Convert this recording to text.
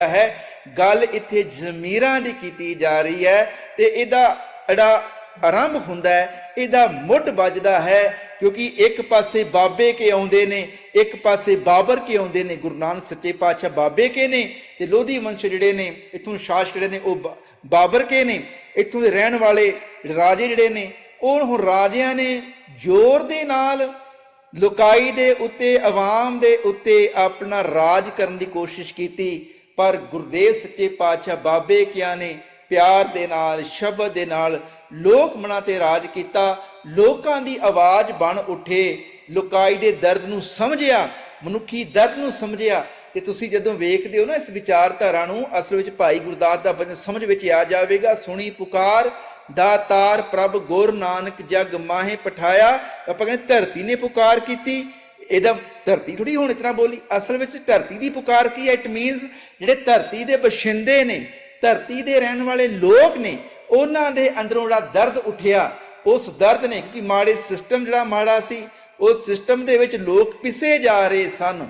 ਹੈ। ਗੱਲ ਇੱਥੇ ਜ਼ਮੀਰਾਂ ਦੀ ਕੀਤੀ ਜਾ ਰਹੀ ਹੈ ਤੇ ਇਹਦਾ ਅੜਾ ਆਰੰਭ ਹੁੰਦਾ ਹੈ, ਇਹਦਾ ਮੁੱਢ ਵੱਜਦਾ ਹੈ ਕਿਉਂਕਿ ਇੱਕ ਪਾਸੇ ਬਾਬੇ ਕੇ ਆਉਂਦੇ ਨੇ, ਇੱਕ ਪਾਸੇ ਬਾਬਰ ਕੇ ਆਉਂਦੇ ਨੇ, ਗੁਰੂ ਨਾਨਕ ਸੱਚੇ ਪਾਤਸ਼ਾਹ ਬਾਬੇ ਕੇ ਨੇ ਤੇ ਲੋਧੀ ਵੰਸ਼ ਜਿਹੜੇ ਨੇ, ਇਥੋਂ ਸ਼ਾਸਕ ਜਿਹੜੇ ਨੇ ਉਹ ਬਾਬਰ ਕੇ ਨੇ, ਇਥੋਂ ਦੇ ਰਹਿਣ ਵਾਲੇ ਰਾਜੇ ਜਿਹੜੇ ਨੇ, ਉਹ ਹੁਣ ਰਾਜਿਆਂ ਨੇ ਜ਼ੋਰ ਦੇ ਨਾਲ ਲੁਕਾਈ ਦੇ ਉੱਤੇ, ਆਵਾਮ ਦੇ ਉੱਤੇ ਆਪਣਾ ਰਾਜ ਕਰਨ ਦੀ ਕੋਸ਼ਿਸ਼ ਕੀਤੀ ਪਰ ਗੁਰਦੇਵ ਸੱਚੇ ਪਾਤਸ਼ਾਹ ਬਾਬੇ ਕਿਆਂ ਨੇ ਪਿਆਰ ਦੇ ਨਾਲ, ਸ਼ਬਦ ਦੇ ਨਾਲ ਲੋਕ ਮਨਾਂ ਤੇ ਰਾਜ ਕੀਤਾ, ਲੋਕਾਂ ਦੀ ਆਵਾਜ਼ ਬਣ ਉੱਠੇ, ਲੁਕਾਈ ਦੇ ਦਰਦ ਨੂੰ ਸਮਝਿਆ, ਮਨੁੱਖੀ ਦਰਦ ਨੂੰ ਸਮਝਿਆ। ਤੇ ਤੁਸੀਂ ਜਦੋਂ ਵੇਖਦੇ ਹੋ ਨਾ ਇਸ ਵਿਚਾਰਧਾਰਾ ਨੂੰ, ਅਸਲ ਵਿੱਚ ਭਾਈ ਗੁਰਦਾਸ ਦਾ ਬਚਨ ਸਮਝ ਵਿੱਚ ਆ ਜਾਵੇਗਾ। ਸੁਣੀ ਪੁਕਾਰ ਦਾਤਾਰ ਪ੍ਰਭ ਗੁਰ ਨਾਨਕ ਜਗ ਮਾਹੇ ਪਠਾਇਆ। ਆਪਾਂ ਕਹਿੰਦੇ ਧਰਤੀ ਨੇ ਪੁਕਾਰ ਕੀਤੀ ਇਹਦਾ ਧਰਤੀ ਥੋੜੀ ਹੁਣ ਇਤਨਾ ਬੋਲੀ। ਅਸਲ ਵਿੱਚ ਧਰਤੀ ਦੀ ਪੁਕਾਰ ਕੀ ਹੈ? ਇਟ ਮੀਨਸ ਜਿਹੜੇ ਧਰਤੀ ਦੇ ਬਸ਼ਿੰਦੇ ਨੇ, ਧਰਤੀ ਦੇ ਰਹਿਣ ਵਾਲੇ ਲੋਕ ਨੇ, ਉਹਨਾਂ ਦੇ ਅੰਦਰੋਂ ਜਿਹੜਾ ਦਰਦ ਉੱਠਿਆ, ਉਸ ਦਰਦ ਨੇ ਕਿ ਮਾੜੇ ਸਿਸਟਮ ਜਿਹੜਾ ਮਾੜਾ ਸੀ, ਉਸ ਸਿਸਟਮ ਦੇ ਵਿੱਚ ਲੋਕ ਪਿਸੇ ਜਾ ਰਹੇ ਸਨ।